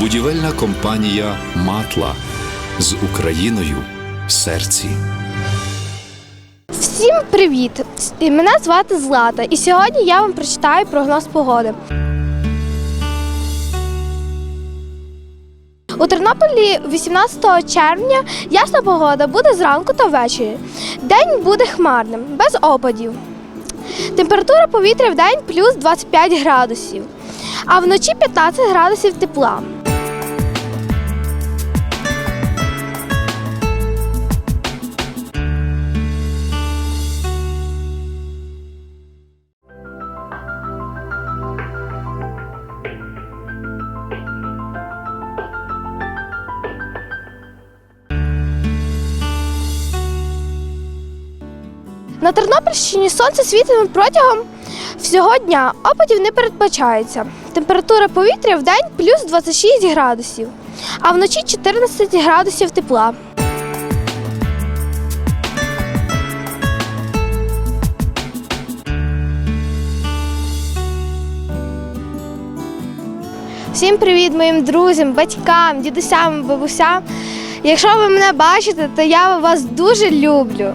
Будівельна компанія Матла з Україною в серці. Всім привіт! Мене звати Злата, і сьогодні я вам прочитаю прогноз погоди. У Тернополі 18 червня ясна погода буде зранку та ввечері. День буде хмарним, без опадів. Температура повітря в день плюс 25 градусів, а вночі 15 градусів тепла. На Тернопільщині сонце світиме протягом всього дня. Опадів не передбачається. Температура повітря в день плюс 26 градусів, а вночі 14 градусів тепла. Всім привіт моїм друзям, батькам, дідусям, бабусям. Якщо ви мене бачите, то я вас дуже люблю.